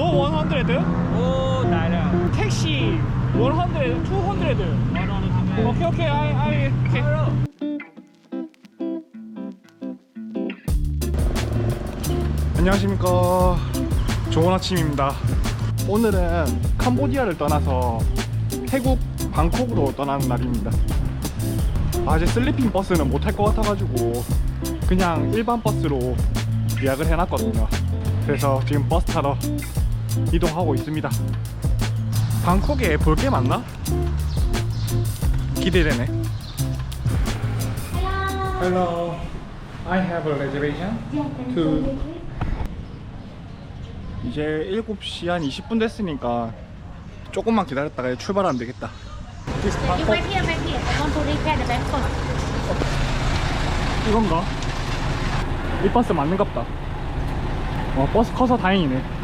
Go 100. Oh, ada. 택시 100, 200. 오케이 오케이 아이 아이 오케이. 안녕하십니까 좋은 아침입니다 오늘은 캄보디아를 떠나서 태국 방콕으로 떠나는 날입니다 아 이제 슬리핑 버스는 못 탈 것 같아가지고 그냥 일반 버스로 예약을 해놨거든요 그래서 지금 버스 타러 이동하고 있습니다 방콕에 볼 게 많나? 기대되네 Hello I have a reservation to 이제 7시 한 20분 됐으니까 조금만 기다렸다가 출발하면 되겠다 This Bangkok. 이건가? 이 버스 맞는갑다 어, 버스 커서 다행이네 아,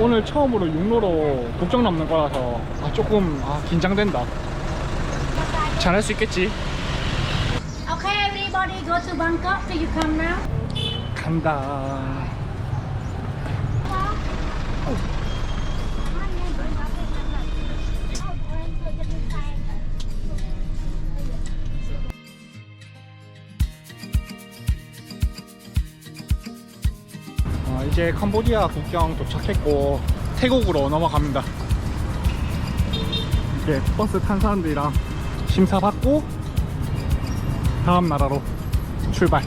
오늘 처음으로 육로로 국정 넘는 거라서 아, 조금 아, 긴장된다 잘할 수 있겠지 Okay, everybody go to Bangkok. Do you come now? 간다 이제 캄보디아 국경 도착했고 태국으로 넘어갑니다. 이제 버스 탄 사람들이랑 심사 받고 다음 나라로 출발.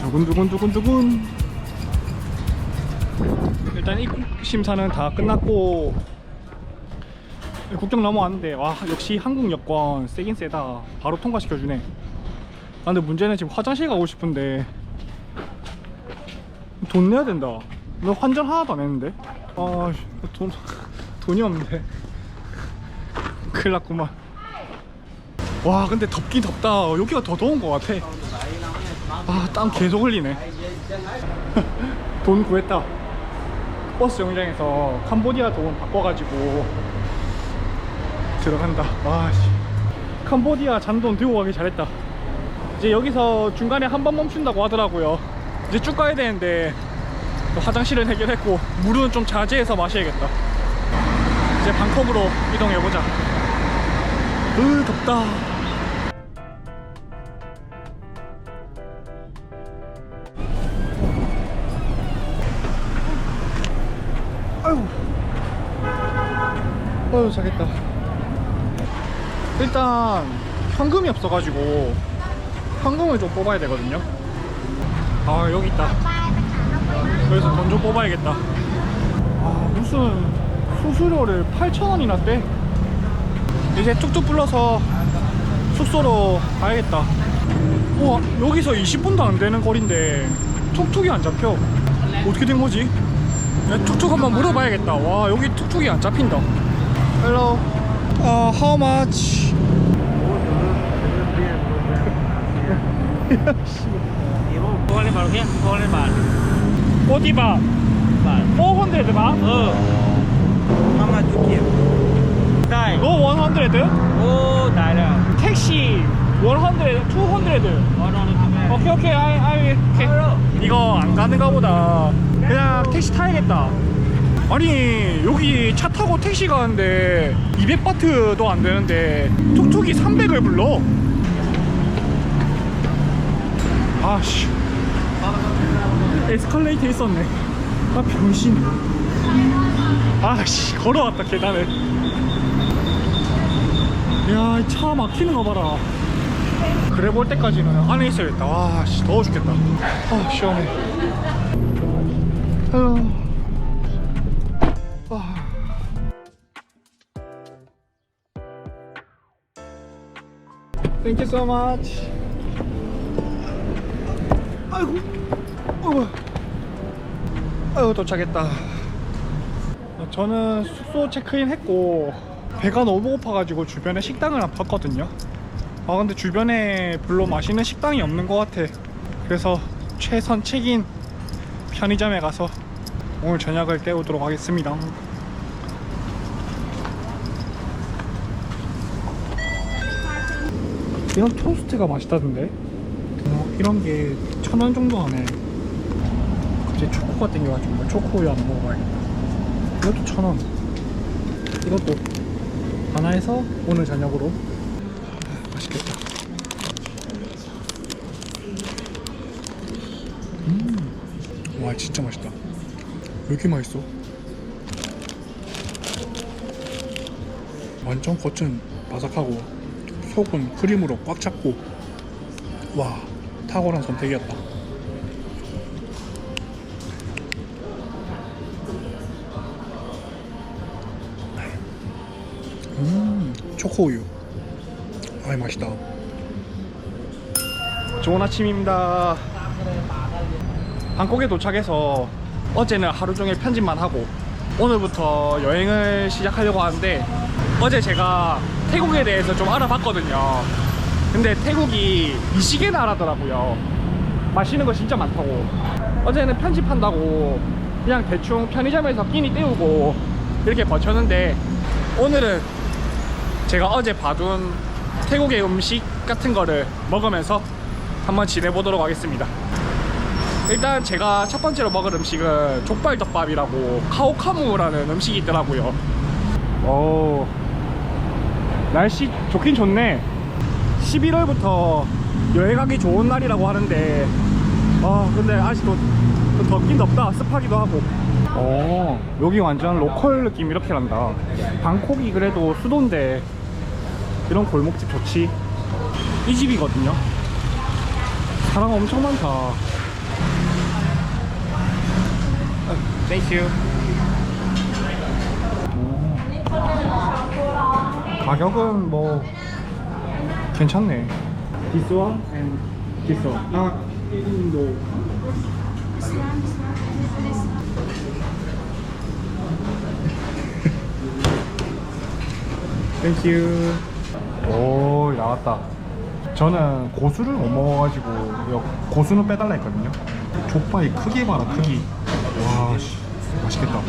두근두근두근두근. 일단 입국 심사는 다 끝났고 국경 넘어왔는데 와 역시 한국 여권 세긴 세다. 바로 통과시켜주네. 아 근데 문제는 지금 화장실 가고 싶은데 돈 내야 된다. 너 환전 하나도 안 했는데? 아, 씨, 돈, 돈이 없는데. 큰일 났구만. 와, 근데 덥긴 덥다. 여기가 더 더운 것 같아. 아, 땀 계속 흘리네. 돈 구했다. 버스 정류장에서 캄보디아 돈 바꿔가지고 들어간다. 와, 씨. 캄보디아 잔돈 들고 가기 잘했다. 이제 여기서 중간에 한 번 멈춘다고 하더라고요. 이제 쭉 가야 되는데 또 화장실은 해결했고 물은 좀 자제해서 마셔야겠다. 이제 방콕으로 이동해 보자. 으 덥다. 아유, 아유 잘했다. 일단 현금이 없어가지고 현금을 좀 뽑아야 되거든요. 아 여기 있다. 그래서 돈 좀 뽑아야겠다. 아 무슨 수수료를 8,000원이나 떼? 이제 뚝뚝 불러서 숙소로 가야겠다. 우와 여기서 20분도 안 되는 거리인데 툭툭이 안 잡혀. 어떻게 된 거지? 야, 툭툭 한번 물어봐야겠다. 와 여기 툭툭이 안 잡힌다. Hello. Uh, how much? Baru ya? Kau ni baru. 40 baht. Baru. 400 baht? Oh. Mama tu kia. Tai. 너 100? Oh, tak ada. 택시 100, 200. Oh, no, no, no. 오케이 오케이 아이 아이 오케이 이거 안 가는가 보다 그냥 택시 타야겠다 아니 여기 차 타고 택시 가는데 200바트도 안 되는데 툭툭이 300을 불러 아씨 에스컬레이터 있었네 아 병신 아씨 걸어왔다 계단을 야차 막히는 거 봐라 그래 볼 때까지는 안에 있어야겠다. 와, 씨, 더워 죽겠다. 아, 시원해. 헬로. 아. Thank you so much. 아이고. 어. 아이고 도착했다. 저는 숙소 체크인 했고 배가 너무 고파가지고 주변에 식당을 안 봤거든요. 아 근데 주변에 별로 맛있는 식당이 없는 것 같아 그래서 최선 책인 편의점에 가서 오늘 저녁을 때우도록 하겠습니다 이런 토스트가 맛있다던데 어, 이런 게 천 원 정도 하네. 이제 초코가 땡겨가지고 뭐 초코우유 하나 먹어봐야겠다. 이것도 천원. 이것도 하나 해서 오늘 저녁으로. 아, 맛있겠다. 음와 진짜 맛있다. 왜 이렇게 맛있어? 완전 겉은 바삭하고 속은 크림으로 꽉 찼고. 와 탁월한 선택이었다. 음 초코우유. 아이 맛있다. 좋은 아침입니다. 방콕에 도착해서 어제는 하루 종일 편집만 하고 오늘부터 여행을 시작하려고 하는데 어제 제가 태국에 대해서 좀 알아봤거든요 근데 태국이 미식의 나라더라고요. 맛있는 거 진짜 많다고. 어제는 편집한다고 그냥 대충 편의점에서 끼니 때우고 이렇게 버텼는데 오늘은 제가 어제 봐둔 태국의 음식 같은 거를 먹으면서 한번 지내보도록 하겠습니다. 일단 제가 첫 번째로 먹을 음식은 족발덮밥이라고 카오카무라는 음식이 있더라고요. 오 날씨 좋긴 좋네 11월부터 여행하기 좋은 날이라고 하는데 아 근데 아직도 좀 덥긴 덥다 습하기도 하고. 오 여기 완전 로컬 느낌 이렇게 난다. 방콕이 그래도 수도인데 이런 골목집 좋지? 이 집이거든요. 사람 엄청 많다. 땡큐 가격은 뭐 괜찮네. This one and this one. 아 인도. 땡큐 오 나왔다. 저는 고수를 못 먹어가지고 고수는 빼달라 했거든요. 족발이 크기 봐라 크기. 와 씨, 맛있겠다.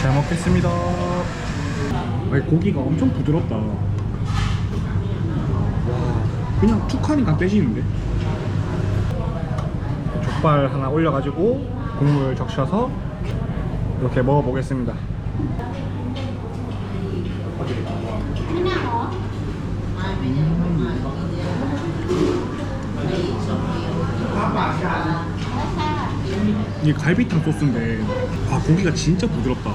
잘 먹겠습니다. 아니, 고기가 엄청 부드럽다. 와 그냥 툭 하니까 떼지는데. 족발 하나 올려가지고 국물 적셔서 이렇게 먹어보겠습니다. 이게 갈비탕 소스인데 아 고기가 진짜 부드럽다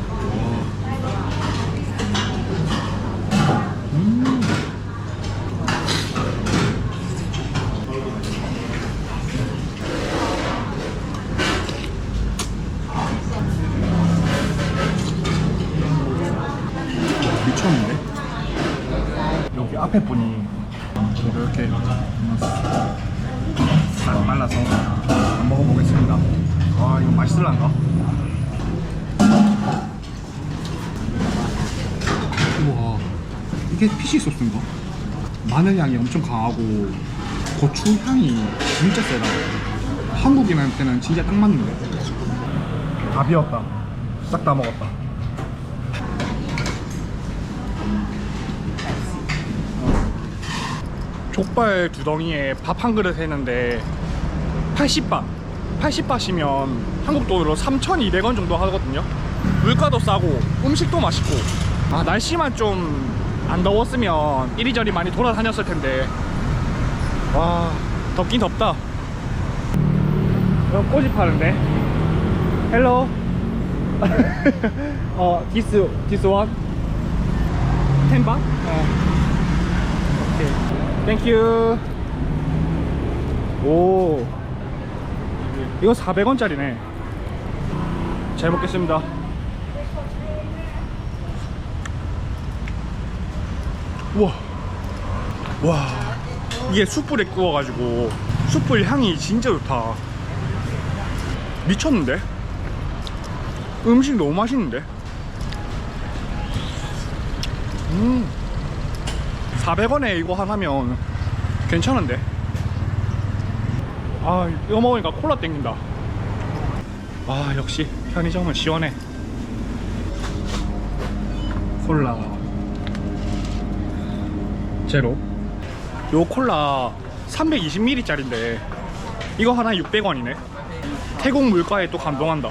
향이 엄청 강하고 고추 향이 진짜 세다. 한국인한테는 진짜 딱 맞는데. 다 비웠다. 싹 다 먹었다. 족발 두 덩이에 밥 한 그릇 했는데 80바 80바시면 한국 돈으로 3,200원 정도 하거든요 물가도 싸고 음식도 맛있고 아 날씨만 좀 안 더웠으면 이리저리 많이 돌아다녔을 텐데. 와 덥긴 덥다. 어, 꼬집 파는데? 헬로 어 this this one? 텐바 어. 오케이 땡큐 오. 이거 400원짜리네. 잘 먹겠습니다 우와. 와. 이게 숯불에 구워가지고 숯불 향이 진짜 좋다. 미쳤는데? 음식 너무 맛있는데? 음. 400원에 이거 하나면 괜찮은데? 아 이거 먹으니까 콜라 땡긴다. 아 역시 편의점은 시원해. 콜라 제로? 요 콜라 320ml 짜린데 이거 하나에 600원이네. 태국 물가에 또 감동한다.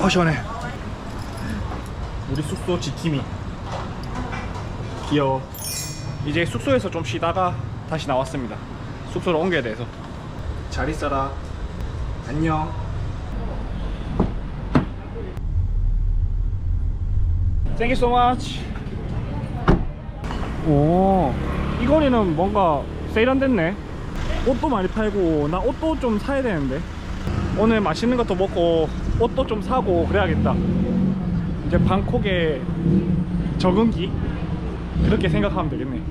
아 시원해. 우리 숙소 지킴이. 귀여워. 이제 숙소에서 좀 쉬다가 다시 나왔습니다. 숙소로 옮겨야 돼서. 잘 있어라. 안녕. Thank you so much. 오, 이 거리는 뭔가 세일한됐네. 옷도 많이 팔고 나 옷도 좀 사야 되는데. 오늘 맛있는 것도 먹고 옷도 좀 사고 그래야겠다. 이제 방콕의 적응기 그렇게 생각하면 되겠네.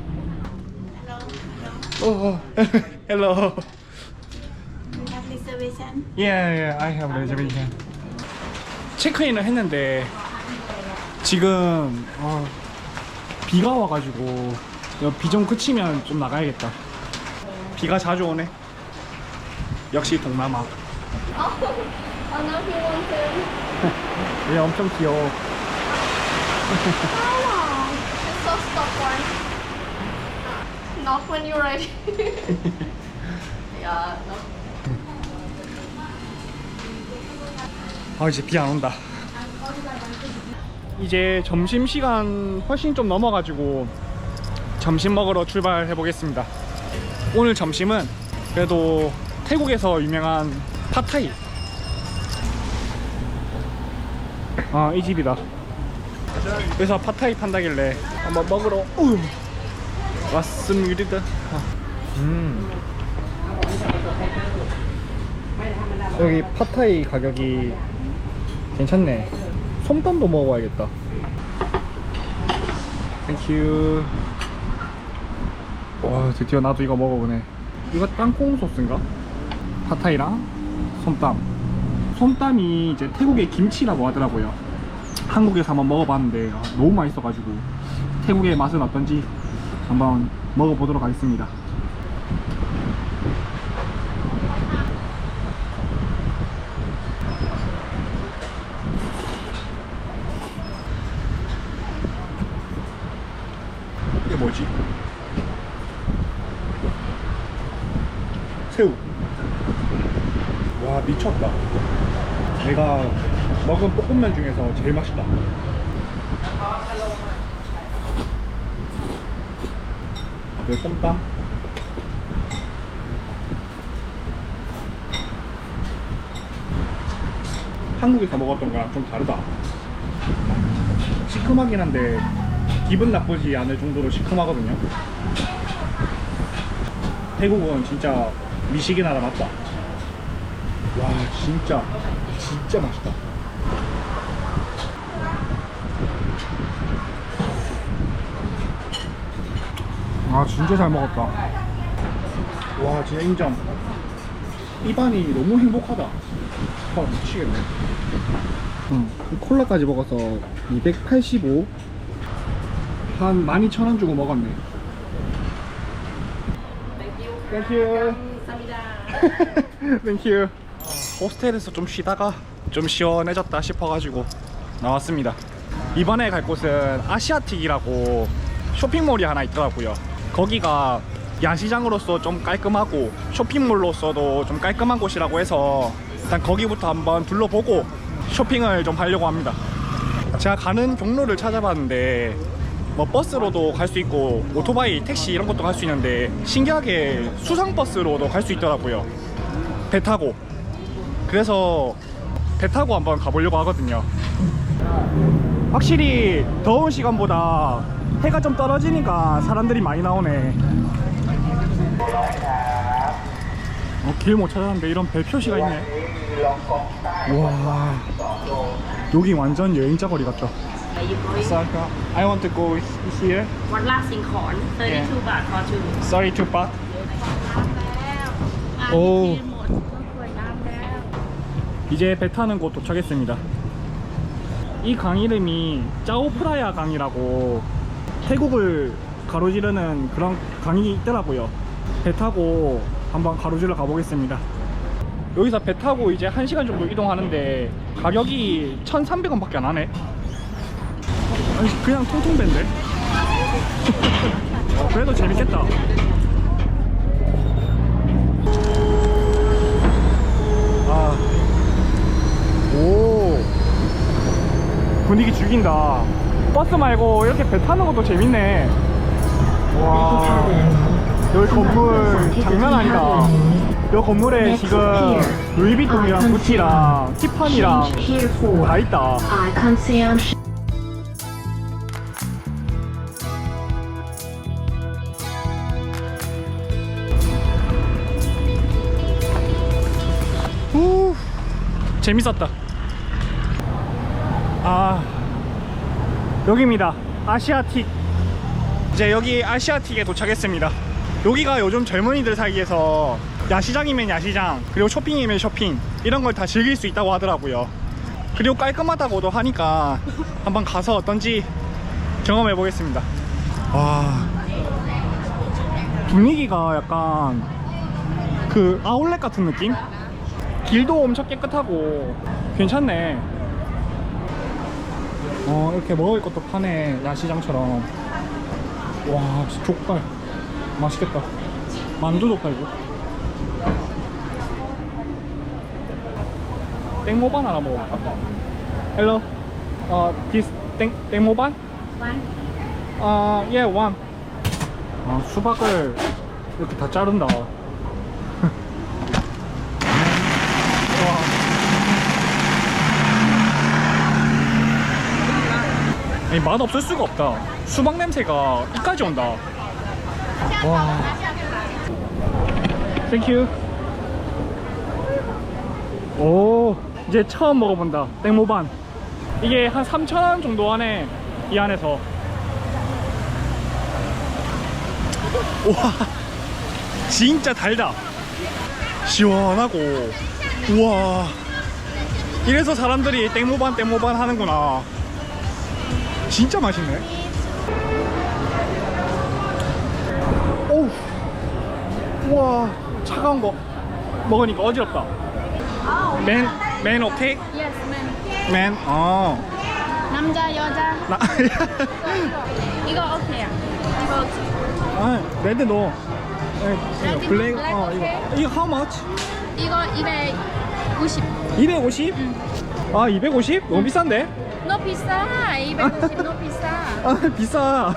어, hello. have reservation Yeah, yeah, I have reservation. 체크인을 했는데 지금 어, 비가 와가지고 비 좀 그치면 좀 나가야겠다. 비가 자주 오네. 역시 동남아. Oh. 얘 엄청 귀여워. Oh. Not when you're ready. yeah, no. 아 이제 비 안 온다. 이제 점심 시간 훨씬 좀 넘어가지고 점심 먹으러 출발해 보겠습니다. 오늘 점심은 그래도 태국에서 유명한 팟타이. 아 이 집이다. 그래서 팟타이 판다길래 한번 먹으러 우! 왔습니다. 아, 음. 여기 팟타이 가격이 괜찮네. 솜땀도 먹어봐야겠다. 땡큐. 와 드디어 나도 이거 먹어보네. 이거 땅콩 소스인가? 팟타이랑 솜땀. 솜땀이 이제 태국의 김치라고 하더라고요. 한국에서 한번 먹어봤는데 아, 너무 맛있어가지고 태국의 맛은 어떤지 한번 먹어보도록 하겠습니다. 뭐지? 새우. 와 미쳤다. 내가 먹은 볶음면 중에서 제일 맛있다. 내 솜땀. 한국에서 먹었던 거랑 좀 다르다. 시큼하긴 한데 기분 나쁘지 않을 정도로 시큼하거든요. 태국은 진짜 미식의 나라 맞다. 와 진짜 진짜 맛있다. 아 진짜 잘 먹었다. 와 진짜 인정. 입안이 너무 행복하다. 아 미치겠네. 응, 콜라까지 먹어서 285. 한 12,000원 주고 먹었네. 땡큐. 땡큐. 호스텔에서 좀 쉬다가 좀 시원해졌다 싶어가지고 나왔습니다. 이번에 갈 곳은 아시아틱이라고 쇼핑몰이 하나 있더라고요. 거기가 야시장으로서 좀 깔끔하고 쇼핑몰로서도 좀 깔끔한 곳이라고 해서 일단 거기부터 한번 둘러보고 쇼핑을 좀 하려고 합니다. 제가 가는 경로를 찾아봤는데 뭐 버스로도 갈 수 있고 오토바이, 택시 이런 것도 갈 수 있는데 신기하게 수상 버스로도 갈 수 있더라고요. 배 타고. 그래서 배 타고 한번 가보려고 하거든요. 확실히 더운 시간보다 해가 좀 떨어지니까 사람들이 많이 나오네. 어, 길 못 찾았는데 이런 배 표시가 있네. 와, 여기 완전 여행자 거리 같다. Are you going? Osaka. I want to go here. What last in Khon? 32 Yeah. baht for two. Sorry to but 이제 배 타는 곳 도착했습니다. 이 강 이름이 짜오프라야 강이라고 태국을 가로지르는 그런 강이 있더라고요. 배 타고 한번 가로질러 가보겠습니다. 여기서 배 타고 이제 1시간 정도 이동하는데 가격이 1,300원밖에 안 하네. 아니, 그냥 통통배인데? 어, 그래도 재밌겠다. 아. 오. 분위기 죽인다. 버스 말고 이렇게 배 타는 것도 재밌네. 와. 여기 건물 장난 아니다. 이 건물에 지금 루이비통이랑 구찌랑 티파니랑 다 있다. 재밌었다. 아, 여기입니다. 아시아틱. 이제 여기 아시아틱에 도착했습니다. 여기가 요즘 젊은이들 사이에서 야시장이면 야시장, 그리고 쇼핑이면 쇼핑, 이런 걸 다 즐길 수 있다고 하더라고요. 그리고 깔끔하다고도 하니까 한번 가서 어떤지 경험해 보겠습니다. 와, 분위기가 약간 그 아울렛 같은 느낌? 길도 엄청 깨끗하고 괜찮네. 어 이렇게 먹을 것도 파네 야시장처럼. 와 족발 맛있겠다. 만두도 팔고. 땡모반 하나 먹어볼까? Hello. 어 this 땡 땡모반? One. 아 예, one. 아 수박을 이렇게 다 자른다. 와. 아니, 맛 없을 수가 없다. 수박 냄새가 이까지 온다. 와. 땡큐. 오, 이제 처음 먹어본다. 땡모반. 이게 한 3,000원 정도 하네. 이 안에서. 와, 진짜 달다. 시원하고. 우와. 이래서 사람들이 땡모반 땡모반 하는구나. 진짜 맛있네. 오우. 우와, 차가운 거 먹으니까 어지럽다. 맨, 맨 오케이? Yes. 맨, 어. 남자, 여자. 나, 이거 오케이야. 이거 오케이. 아, 레드 노. 레드 블랙, 블랙 어, 이거. 오케이. 이거 how much? 이거 250. 250? 아, 250? 너무 비싼데? No 비싸. 250 no 비싸. 아, 비싸.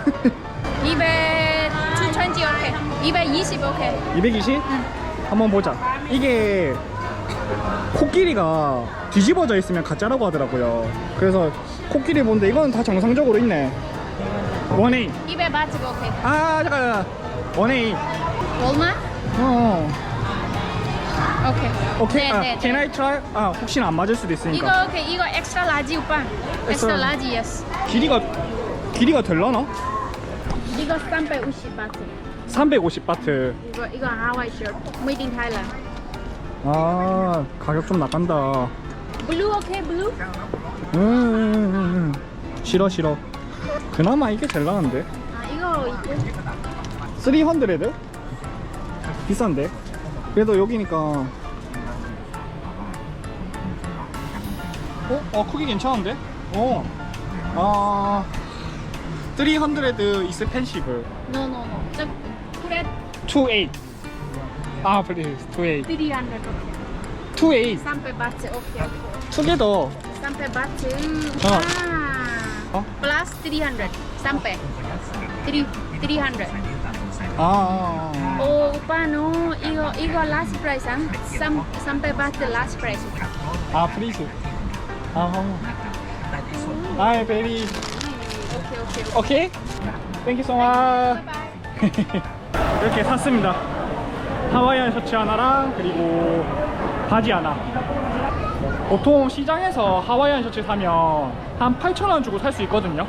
200, 220 오케이. 220 오케이. 220? 한번 보자. 이게 코끼리가 뒤집어져 있으면 가짜라고 하더라고요. 그래서 코끼리 본데 이건 다 정상적으로 있네. 원에이. 200 바트 오케이. 아 잠깐. 원에이. 얼마? 어. 오케이. 오케이. 네, 아, 네, can 네. I try? 아 혹시나 안 맞을 수도 있으니까. 이거 오케이. 이거 엑스트라 라지 오빠. 엑스트라 라지 yes. 길이가 길이가 될라나? 이거 350 바트. 350 바트. 이거 이거 하와이 셔츠. Made in Thailand. 아 가격 좀 나간다. 블루 오케이 블루? 음, 음, 음, 음. 싫어 싫어. 그나마 이게 제일 나은데. 아 이거 이거 300? 비싼데? 그래도 여기니까 어? 어 크기 괜찮은데? 어. 아 300 is expensive no no no. 저 그래 28 아 please 28 300 오케이. 28 300 바트 오케이. together 300 바트. 어. 아. 어? 플러스 300. 300. 3 300. 아, 아, 아. 오 오빠 no 이거 이거 last price 안? 3 300 바트 last price. 아 please 아 아이 베리 오케이 오케이. 오케이? 땡큐 so much 이렇게 샀습니다 하와이안 셔츠 하나랑 그리고 바지 하나 보통 시장에서 하와이안 셔츠 사면 한 8,000원 주고 살 수 있거든요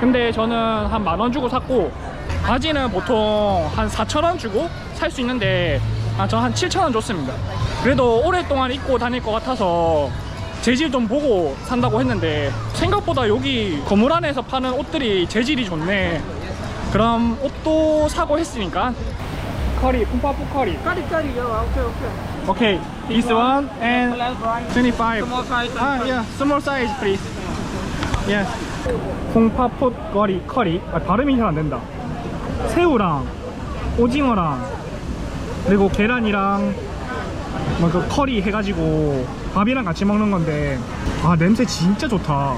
근데 저는 한 만 원 주고 샀고 바지는 보통 한 4,000원 주고 살 수 있는데 아, 저한 7,000원 줬습니다 그래도 오랫동안 입고 다닐 것 같아서 재질 좀 보고 산다고 했는데 생각보다 여기 건물 안에서 파는 옷들이 재질이 좋네 그럼 옷도 사고 했으니까 커리 푸파푸 커리 Curry curry, yo. Okay, okay. 오케이 this one and Last one. 25 Small size. 아, yeah, small size, please. Yes. 홍파폿 거리 커리. 아, 발음이 잘 안 된다. 새우랑 오징어랑 그리고 계란이랑 뭐그 커리 해가지고 밥이랑 같이 먹는 건데 아 냄새 진짜 좋다.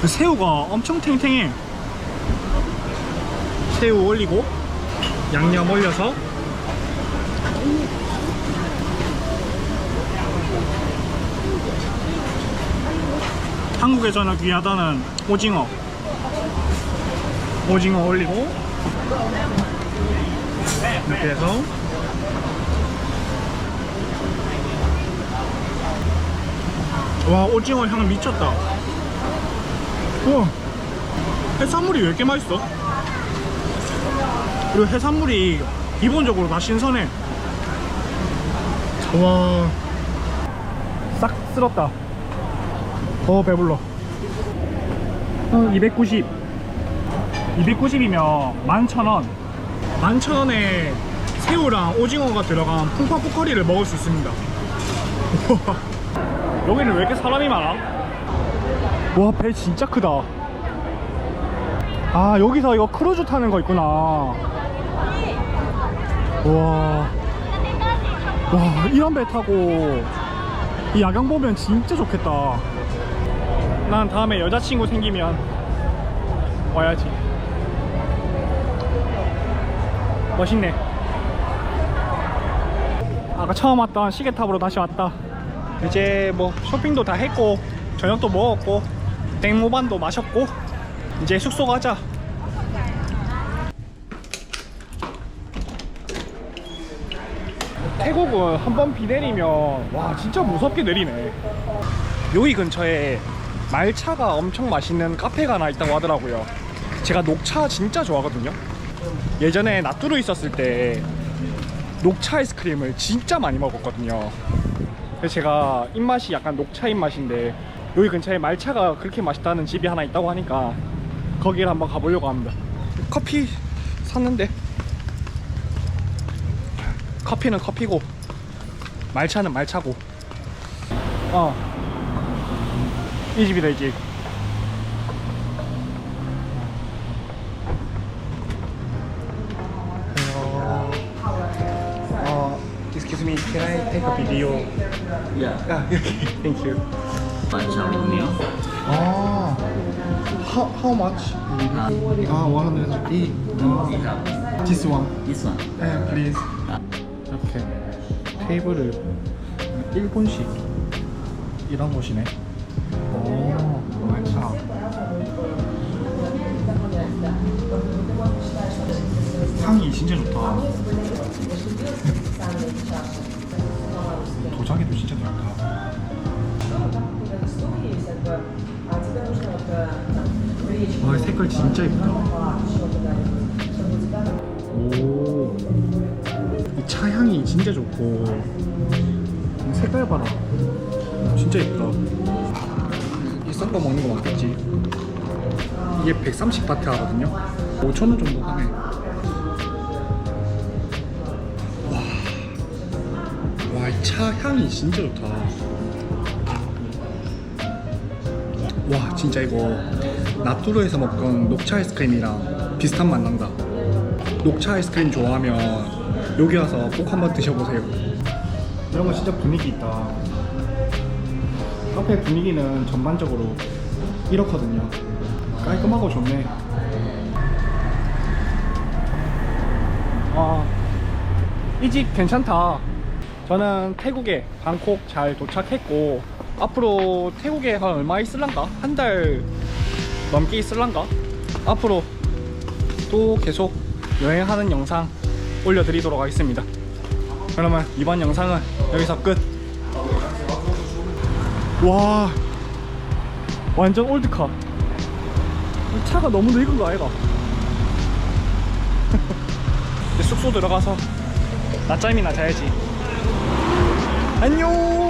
그 새우가 엄청 탱탱해. 새우 올리고 양념 올려서 한국에서는 귀하다는 오징어 오징어 올리고 이렇게 해서 와 오징어 향 미쳤다. 우와 해산물이 왜 이렇게 맛있어? 그리고 해산물이 기본적으로 다 신선해. 와싹 쓸었다. 어 배불러. 어, 290 290이면 11,000원. 11,000원에 새우랑 오징어가 들어간 풍파 포커리를 먹을 수 있습니다. 여기는 왜 이렇게 사람이 많아? 와 배 진짜 크다. 아 여기서 이거 크루즈 타는 거 있구나. 와, 와 이런 배 타고 이 야경 보면 진짜 좋겠다. 난 다음에 여자친구 생기면 와야지 멋있네. 아까 처음 왔던 시계탑으로 다시 왔다. 이제 뭐 쇼핑도 다 했고 저녁도 먹었고 땡모반도 마셨고 이제 숙소 가자. 태국은 한 번 비 내리면 와 진짜 무섭게 내리네. 여기 근처에 말차가 엄청 맛있는 카페가 하나 있다고 하더라고요. 제가 녹차 진짜 좋아하거든요 예전에 나뚜루 있었을 때 녹차 아이스크림을 진짜 많이 먹었거든요. 그래서 제가 입맛이 약간 녹차 입맛인데 여기 근처에 말차가 그렇게 맛있다는 집이 하나 있다고 하니까 거기를 한번 가보려고 합니다. 커피 샀는데. 커피는 커피고 말차는 말차고. 어이 집이다 이집 me, can I take a video? Yeah. Ah, okay, thank you. Macam meal. Ah, how, how much? Ah, 180. This one. This one. 네, please. 이렇게 테이블을 일본식 이런 곳이네. 오, 말차. 향이 진짜 좋다. 와, 색깔 진짜 예쁘다. 오. 이 차향이 진짜 좋고. 이 색깔 봐라. 진짜 예쁘다. 이썬거 먹는 거 맞겠지? 이게 130바트 하거든요. 5천원 정도 하네. 와이 차 향이 진짜 좋다 와 진짜 이거 나뚜루에서 먹던 녹차 아이스크림이랑 비슷한 맛 난다 녹차 아이스크림 좋아하면 여기 와서 꼭 한번 드셔보세요. 이런 거 진짜 분위기 있다. 카페 분위기는 전반적으로 이렇거든요. 깔끔하고 좋네. 아, 이 집 괜찮다. 저는 태국에 방콕 잘 도착했고 앞으로 태국에 한 얼마 있을란가? 한 달 넘게 있을란가? 앞으로 또 계속 여행하는 영상 올려드리도록 하겠습니다. 그러면 이번 영상은 여기서 끝. 와, 완전 올드카. 이 차가 너무 늙은 거 아이가? 숙소 들어가서 낮잠이나 자야지. 안녕.